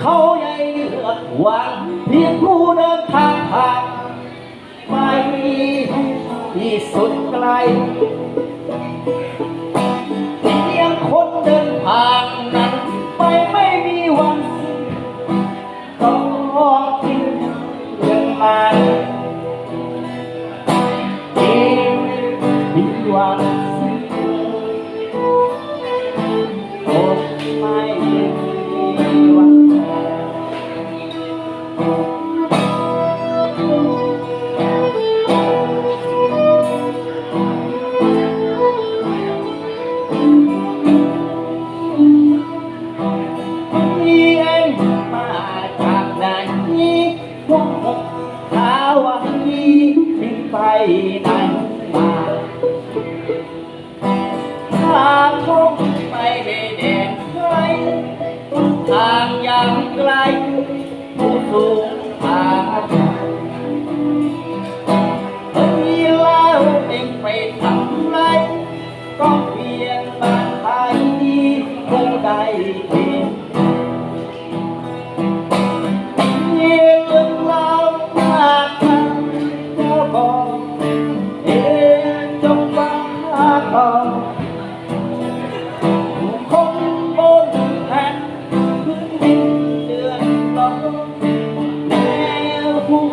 เขาใหญ่เลือหวางเพียงผู้เดินทางผ่านไปที่สุดไกลเพียงคนเดินผ่านนั้นไปไม่มีวันต้องรอกินเงินมาอีกวั ทางยังไกล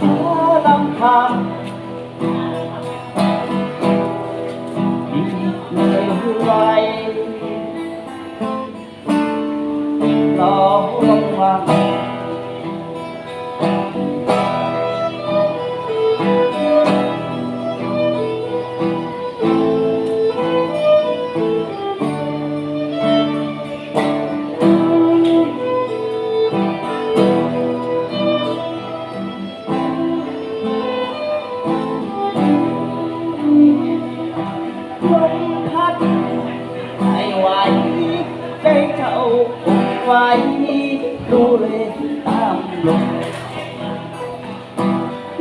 Thank you. ดูเลยตามลม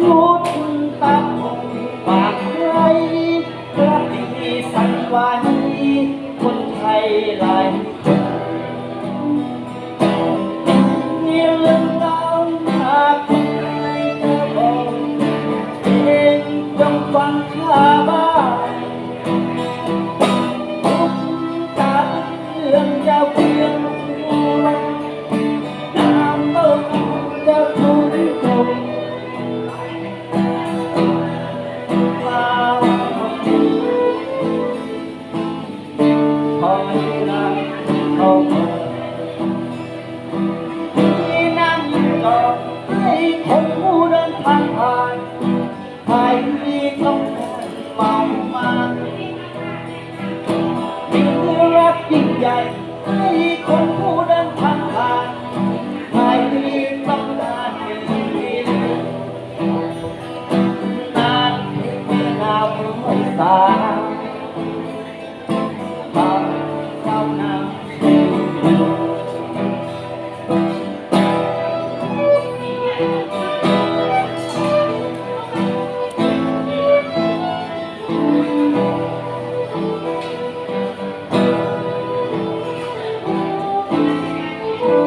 งดตาคงปากไรกระดีสันไว้คนไทยหลายคนเงียบเงาหากเธอบอกเองยังฟังข้าบ้าง ใหญ่ให้คนผู้เดินทางผ่านไม่มีต้องนารเห็นดินนานเพียงนาวไม่สา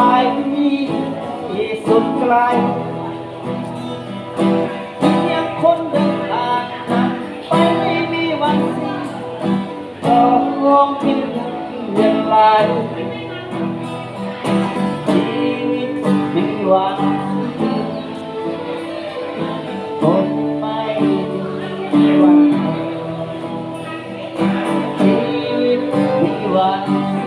ไปที่สุดไกลเพียงคนเดินผ่านนั้นไปไม่มีวันสิ้นก็รวมทิ้งเรียนลไรชีวิตมีวันคนไม่มีวันชีวิตมีวัน